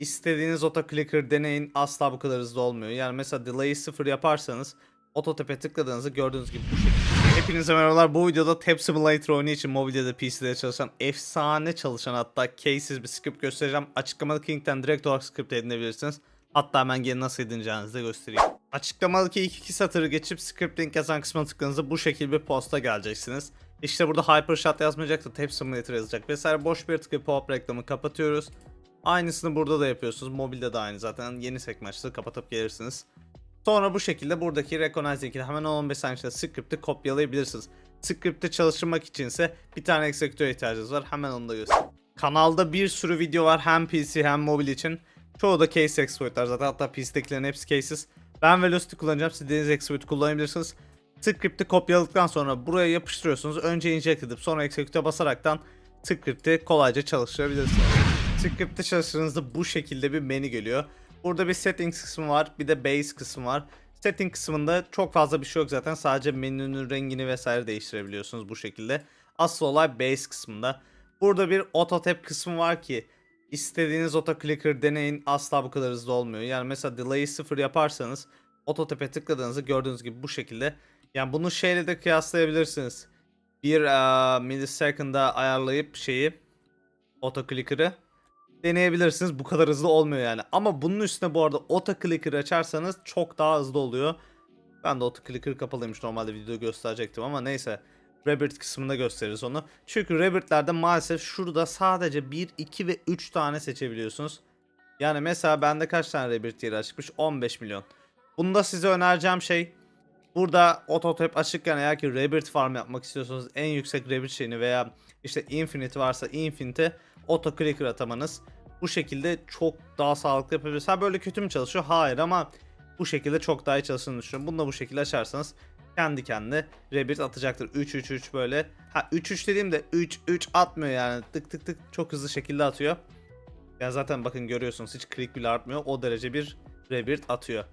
İstediğiniz autoclicker deneyin asla bu kadar hızlı olmuyor. Yani mesela delay'i sıfır yaparsanız ototepe tıkladığınızda gördüğünüz gibi bu şekilde. Hepinize merhabalar. Bu videoda Tab Simulator oyunu için mobilyada PC'de çalışan efsane çalışan hatta cases bir script göstereceğim. Açıklamadaki linkten direkt olarak script edinebilirsiniz. Hatta hemen gelin nasıl edineceğinizi de göstereyim. Açıklamadaki ilk iki satırı geçip script link yazan kısmına tıkladığınızda bu şekilde bir posta geleceksiniz. İşte burada Hypershot yazmayacak da Tab Simulator yazacak vesaire boş bir tıklayıp pop reklamı kapatıyoruz. Aynısını burada da yapıyorsunuz. Mobilde de aynı zaten. Yeni sekme açtı kapatıp gelirsiniz. Sonra bu şekilde buradaki Recognize linkini hemen 15 saniye içinde script'i kopyalayabilirsiniz. Script'i çalıştırmak içinse bir tane executor'a ihtiyacınız var. Hemen onu da göstereyim. Kanalda bir sürü video var hem PC hem mobil için. Çoğu da case exploit'lar zaten hatta PC'dekilerin hepsi cases. Ben Velocity kullanacağım. Siz deniz exploit kullanabilirsiniz. Script'i kopyaladıktan sonra buraya yapıştırıyorsunuz. Önce inject edip sonra execute'e basaraktan script'i kolayca çalıştırabilirsiniz. Script'i çalıştırdığınızda bu şekilde bir menü geliyor. Burada bir settings kısmı var, bir de base kısmı var. Setting kısmında çok fazla bir şey yok zaten. Sadece menünün rengini vesaire değiştirebiliyorsunuz bu şekilde. Asıl olay base kısmında. Burada bir auto tap kısmı var ki istediğiniz auto clicker deneyin asla bu kadar hızlı olmuyor. Yani mesela delay'i sıfır yaparsanız auto tap'e tıkladığınızda gördüğünüz gibi bu şekilde. Yani bunu şeyle de kıyaslayabilirsiniz. Bir uh, millisecond'a ayarlayıp şeyi auto clicker'ı deneyebilirsiniz. Bu kadar hızlı olmuyor yani. Ama bunun üstüne bu arada auto clicker açarsanız çok daha hızlı oluyor. Ben de auto clicker kapalıymış normalde videoda gösterecektim ama neyse. Rabbit kısmında gösteririz onu. Çünkü Rabbit'lerde maalesef şurada sadece 1, 2 ve 3 tane seçebiliyorsunuz. Yani mesela bende kaç tane Rabbit yeri açıkmış? 15 milyon. Bunda size önereceğim şey Burada ototap açıkken eğer ki Rabbit farm yapmak istiyorsanız en yüksek Rabbit şeyini veya işte Infinite varsa Infinite auto clicker atamanız bu şekilde çok daha sağlıklı yapabilirsiniz. Ha böyle kötü mü çalışıyor? Hayır ama bu şekilde çok daha iyi çalıştığını düşünüyorum. Bunu da bu şekilde açarsanız kendi kendine Rabbit atacaktır. 3-3-3 böyle. Ha 3-3 dediğimde 3-3 atmıyor yani. Tık tık tık çok hızlı şekilde atıyor. Ya zaten bakın görüyorsunuz hiç click bile artmıyor. O derece bir Rabbit atıyor.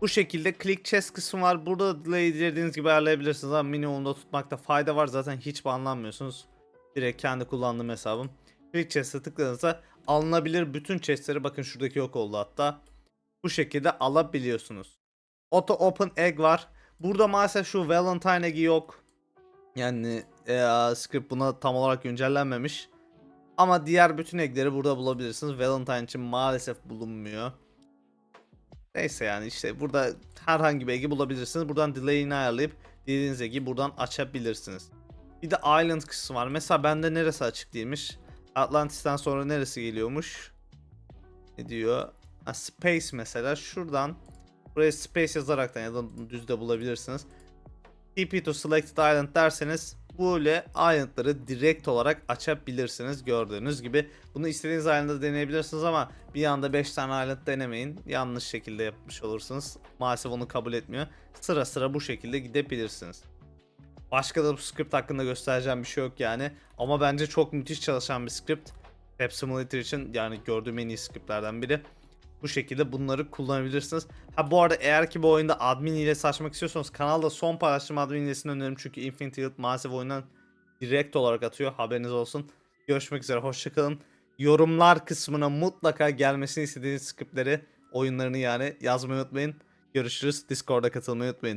Bu şekilde click chest kısmı var. Burada da delay dilediğiniz gibi ayarlayabilirsiniz ama minimumda tutmakta fayda var. Zaten hiç banlanmıyorsunuz. Direkt kendi kullandığım hesabım. Click chest'e tıkladığınızda alınabilir bütün chest'leri bakın şuradaki yok oldu hatta. Bu şekilde alabiliyorsunuz. Auto open egg var. Burada maalesef şu Valentine egg'i yok. Yani e, script buna tam olarak güncellenmemiş. Ama diğer bütün egg'leri burada bulabilirsiniz. Valentine için maalesef bulunmuyor. Neyse yani işte burada herhangi bir egi bulabilirsiniz. Buradan delay'ini ayarlayıp dilediğiniz egi buradan açabilirsiniz. Bir de island kısmı var. Mesela bende neresi açık değilmiş? Atlantis'ten sonra neresi geliyormuş? Ne diyor? Ha, space mesela. Şuradan buraya space yazaraktan ya da düz de bulabilirsiniz. TP to selected island derseniz böyle islandları direkt olarak açabilirsiniz gördüğünüz gibi. Bunu istediğiniz island'da deneyebilirsiniz ama bir anda 5 tane island denemeyin. Yanlış şekilde yapmış olursunuz. Maalesef onu kabul etmiyor. Sıra sıra bu şekilde gidebilirsiniz. Başka da bu script hakkında göstereceğim bir şey yok yani. Ama bence çok müthiş çalışan bir script. Web Simulator için yani gördüğüm en iyi scriptlerden biri. Bu şekilde bunları kullanabilirsiniz. Ha bu arada eğer ki bu oyunda admin ile açmak istiyorsanız kanalda son paylaştığım admin hilesini öneririm. Çünkü Infinity Yield maalesef oyundan direkt olarak atıyor. Haberiniz olsun. Görüşmek üzere. Hoşçakalın. Yorumlar kısmına mutlaka gelmesini istediğiniz scriptleri, oyunlarını yani yazmayı unutmayın. Görüşürüz. Discord'a katılmayı unutmayın.